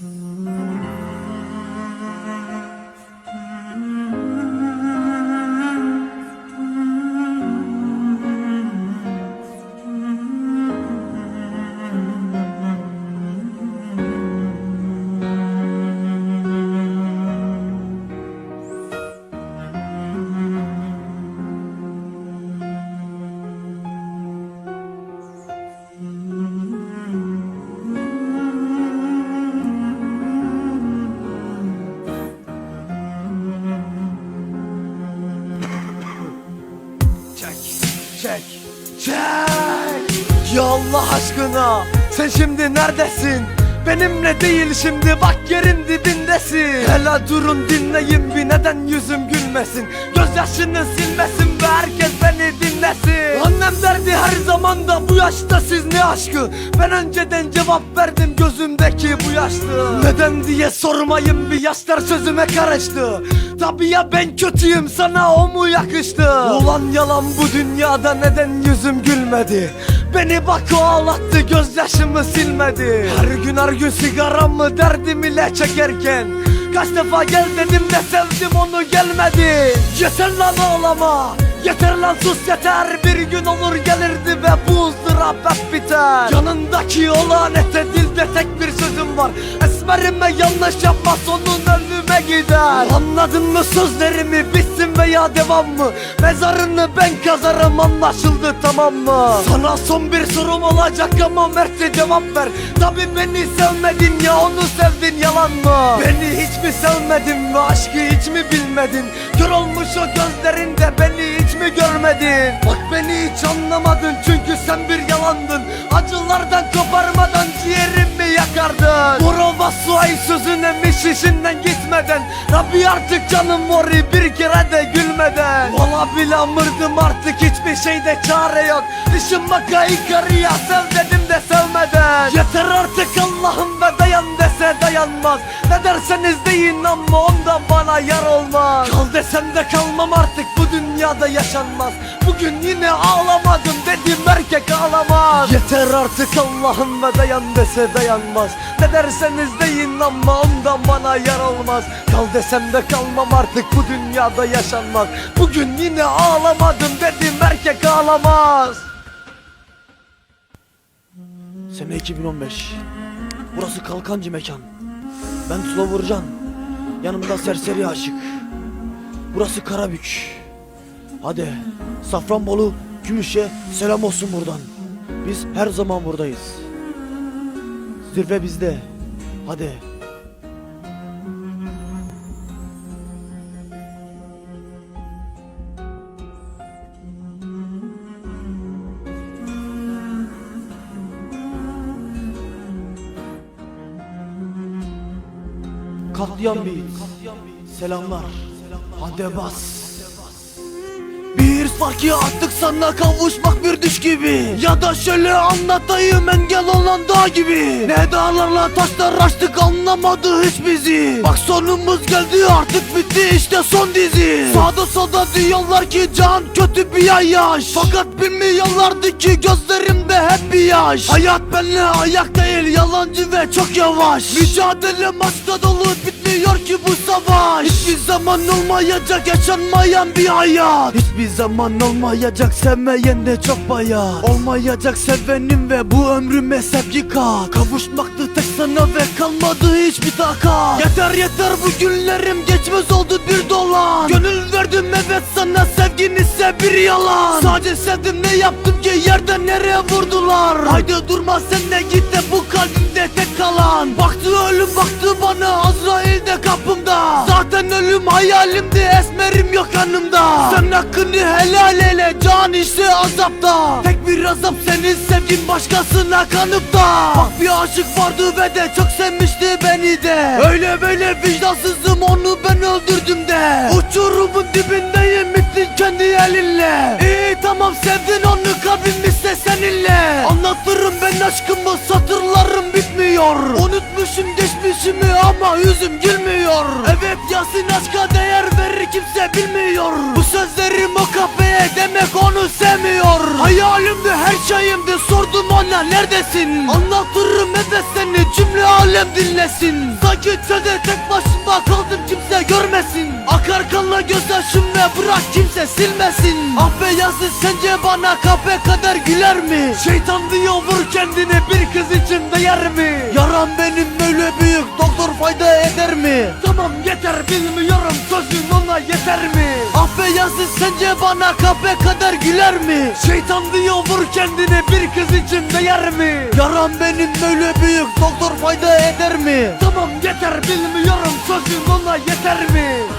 Mm-hmm. Allah aşkına. Sen şimdi neredesin? Benimle değil şimdi bak yerin dibindesin. Hele durun dinleyin bir neden yüzüm gülmesin. Gözyaşını silmesin ve herkes beni dinlesin Annem derdi her zaman da bu yaşta siz ne aşkı? Ben önceden cevap verdim gözümdeki bu yaşlı. Neden diye sormayın bir yaşlar sözüme karıştı. Tabii ya ben kötüyüm sana o mu yakıştı? Ulan yalan bu dünyada neden yüzüm gülmedi? Beni bak o ağlattı gözyaşımı silmedi. Her gün her gün sigaramı derdim ile çekerken Kaç defa gel dedim de sevdim onu gelmedi. Yeter lan ağlama Yeter lan sus yeter. Bir gün olur gelirdi ve bu ızdırap hep biter. Yanındaki o lanete dilde tek bir sözüm var. Esmerime yanlış yapma sonun gider. Anladın mı sözlerimi bitsin veya devam mı? Mezarını ben kazarım anlaşıldı tamam mı? Sana son bir sorum olacak ama mertçe cevap ver. Tabi beni sevmedin ya onu sevdin yalan mı? Beni hiç mi sevmedin ve aşkı hiç mi bilmedin? Kör olmuş o gözlerinde beni hiç mi görmedin? Bak beni hiç anlamadın çünkü sen bir yalandın. Acılardan koparmadan canım mori bir kere de gülmeden. Valla bile amırdım artık hiçbir şeyde çare yok. Dişim baka yukarıya sev dedim de sevmeden. Yeter artık Allah'ım ve dayan dese dayanmaz. Ne derseniz deyin ama ondan bana yar olmaz. Kal desem de kalmam artık bu dünyada yaşanmaz. Bugün yine ağlamadım dedim erkek ağlamaz. Yeter artık Allah'ım ve dayan dese dayanmaz. Ne derseniz deyin ama ondan bana yar olmaz. Kal desem de kalmam artık bu dünyada yaşanmaz. Bugün yine ağlamadım dedim erkek ağlamaz. Sene 2015 Burası Kalkancı mekan. Ben Tula Vurcan Yanımda serseri aşık. Burası Karabük. Hadi Safranbolu Gümüş'e selam olsun buradan. Biz her zaman buradayız. Zirve bizde. Hadi Katliam Beats Selamlar. Hadi bas bir farkı attık sana kavuşmak bir düş gibi. Ya da şöyle anlatayım engel olan dağ gibi. Ne dağlarla taşlar açtık anlamadı hiç bizi. Bak sonumuz geldi artık bitti işte son dizi. Sağda solda diyorlar ki can kötü bir yaş. Fakat bilmiyorlardı ki gözlerimde hep bir yaş. Hayat benimle ayak değil yalancı ve çok yavaş. Mücadele maçta dolu bitmiyor zaman olmayacak yaşanmayan bir hayat. Hiçbir zaman olmayacak sevmeyen de çok bayağı Olmayacak sevenim ve bu ömrüme sevgi kat. Kavuşmaktı sana ve kalmadı hiçbir takat Yeter yeter bu günlerim geçmez oldu bir dolan. Gönül verdim evet sana sevgin ise bir yalan. Sadece sevdim ne yaptım ki yerden nereye vurdular? Haydi durma sen de git de bu kalbimde tek kalan. Baktı ölüm baktı bana Azrail de kapımda. Zaten ölüm hayalimdi esmerim yok yanımda. Sen hakkını helal eyle can işte azapta. Tek bir azap senin sevgin başkasına kanıp da Bak bir aşık vardı ve de çok sevmişti beni de. Öyle böyle vicdansızım onu ben öldürdüm de. Uçurumun dibindeyim bittin kendi elinle. İyi tamam sevdin onu kalbim ise seninle. Anlatırım ben aşkımı satırlarım bitmiyor. Unutmuşum geçmişimi ama yüzüm gülmüyor. Evet Yasin aşka demek onu sevmiyor Hayalimdi her şeyimdi sordum ona neredesin Anlatırım de seni cümle alem dinlesin Sanki çölde tek başıma kaldım kimse görmesin Akar kanla gözyaşım ve bırak kimse silmesin Ah be yazı sence bana kahpe kadar güler mi? Şeytan diyor vur kendini bir kız için değer mi? Yaram benim böyle büyük doktor fayda eder mi? Tamam yeter bilmiyorum sözün ona yeter mi? Ah be yazı sence bana kahpe kadar güler mi? Şeytan diyor vur kendini bir kız için değer mi? Yaram benim böyle büyük doktor fayda eder mi? Tamam yeter bilmiyorum sözün ona yeter mi?